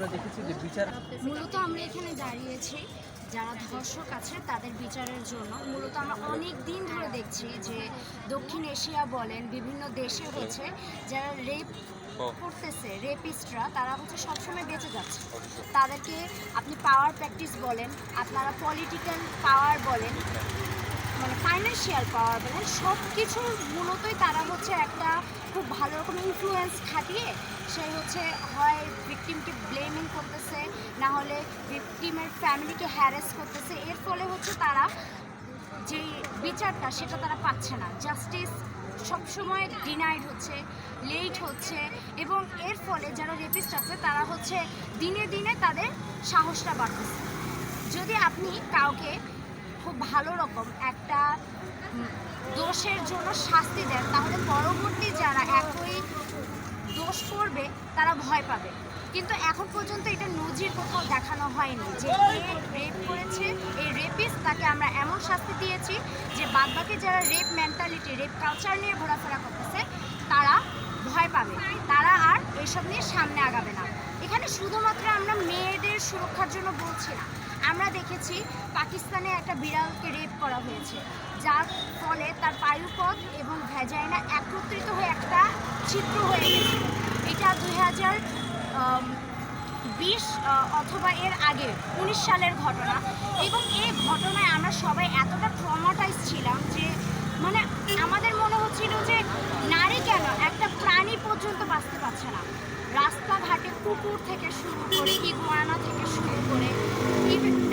আমরা দেখেছি যে বিচার মূলত আমরা এখানে দাঁড়িয়েছি। যারা ধর্ষক আছে তাদের বিচারের জন্য। মূলত আমরা অনেক দিন ধরে দেখছি যে দক্ষিণ এশিয়া বলেন বিভিন্ন দেশে হচ্ছে যারা রেপ করতেছে রেপিস্টরা তারা হচ্ছে সবসময় বেঁচে যাচ্ছে। তাদেরকে আপনি পাওয়ার প্র্যাকটিস বলেন আপনারা পলিটিক্যাল পাওয়ার বলেন। মানে ফাইন্যান্সিয়াল পাওয়ার বলেন সব কিছুর মূলতই তারা হচ্ছে একটা খুব ভালো রকম ইনফ্লুয়েন্স খাটিয়ে সে হচ্ছে হয় ভিকটিমকে ব্লেমিং করতেছে, না হলে ভিকটিমের ফ্যামিলিকে হ্যারেস করতেছে। এর ফলে হচ্ছে তারা যে বিচারটা সেটা তারা পাচ্ছে না। জাস্টিস সবসময় ডিনাইড হচ্ছে লেট হচ্ছে এবং এর ফলে যারা রেপিস্ট আছে, তারা হচ্ছে দিনে দিনে তাদের সাহসটা বাড়তেছে। যদি আপনি কাউকে খুব ভালো রকম একটা দোষের জন্য শাস্তি দেন। তাহলে পরবর্তী যারা একই দোষ করবে, তারা ভয় পাবে। কিন্তু এখন পর্যন্ত এটা নজির কোথাও দেখানো হয়নি যে রেপ করেছে। এই রেপিস তাকে আমরা এমন শাস্তি দিয়েছি যে বাদবাকি যারা রেপ মেন্টালিটি রেপ কালচার নিয়ে ঘোরাফেরা করতেছে, তারা ভয় পাবে। তারা আর এসব নিয়ে সামনে আগাবে না। এখানে শুধুমাত্র আমরা মেয়েদের সুরক্ষার জন্য বলছি না। আমরা দেখেছি পাকিস্তানে একটা বিড়ালকে রেপ করা হয়েছে, যার ফলে তার পায়ুপথ এবং ভ্যাজাইনা একত্রিত হয়ে একটা চিত্র হয়ে গেছে। এটা দুই হাজার বিশ অথবা এর আগে, উনিশ সালের ঘটনা। এবং এই ঘটনায় আমরা সবাই এতটা ট্রমাটাইজ ছিলাম যে মানে আমাদের মনে হচ্ছিল যে, নারী কেন একটা প্রাণী পর্যন্ত বাঁচতে পারছে না? কুকুর থেকে শুরু করে ইগুয়ানা থেকে শুরু করে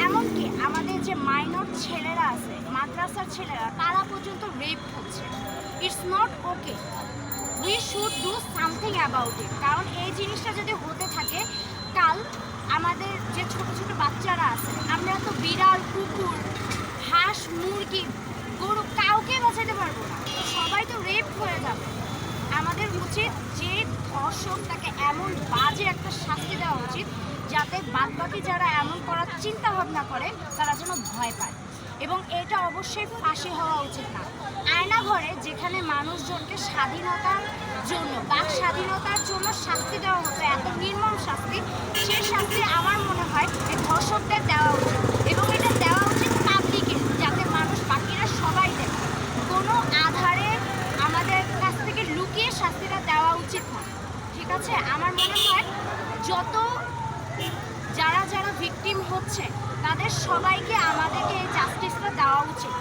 এমনকি আমাদের যে মাইনর ছেলেরা আছে, মাদ্রাসার ছেলেরা, তারা পর্যন্ত রেপ হচ্ছে it's not okay we should do something about it কারণ এই জিনিসটা যদি হতে থাকে, কাল আমাদের যে ছোট ছোট বাচ্চারা আছে, আমরা তো বিড়াল, কুকুর, হাঁস, মুরগি, গরু, কাউকে বাঁচাতে পারব না। সবাই তো রেপ হয়ে যাবে আমাদের উচিত ধর্ষক তাকে এমন বাজে একটা শাস্তি দেওয়া উচিত যাতে বাদবাকি যারা এমন করার চিন্তা ভাবনা করে, তারা যেন ভয় পায়। এবং এটা অবশ্যই ফাঁসি হওয়া উচিত না। আয়নাঘরে যেখানে মানুষজনকে স্বাধীনতার জন্য, বাক স্বাধীনতার জন্য শাস্তি দেওয়া হতো, এত নির্মম শাস্তি সেই শাস্তি আমার মনে হয় যে ধর্ষকদের দেওয়া উচিত। এবং এটা দেওয়া উচিত পাবলিকে যাতে মানুষ বাকিরা সবাই দেখে। কোনো আধারে আমাদের কাছ থেকে লুকিয়ে শাস্তিটা দেওয়া উচিত না। আছে, আমার মনে হয় যত যারা যারা ভিকটিম হচ্ছে, তাদের সবাইকে আমাদেরকে এই জাস্টিসটা দেওয়া উচিত।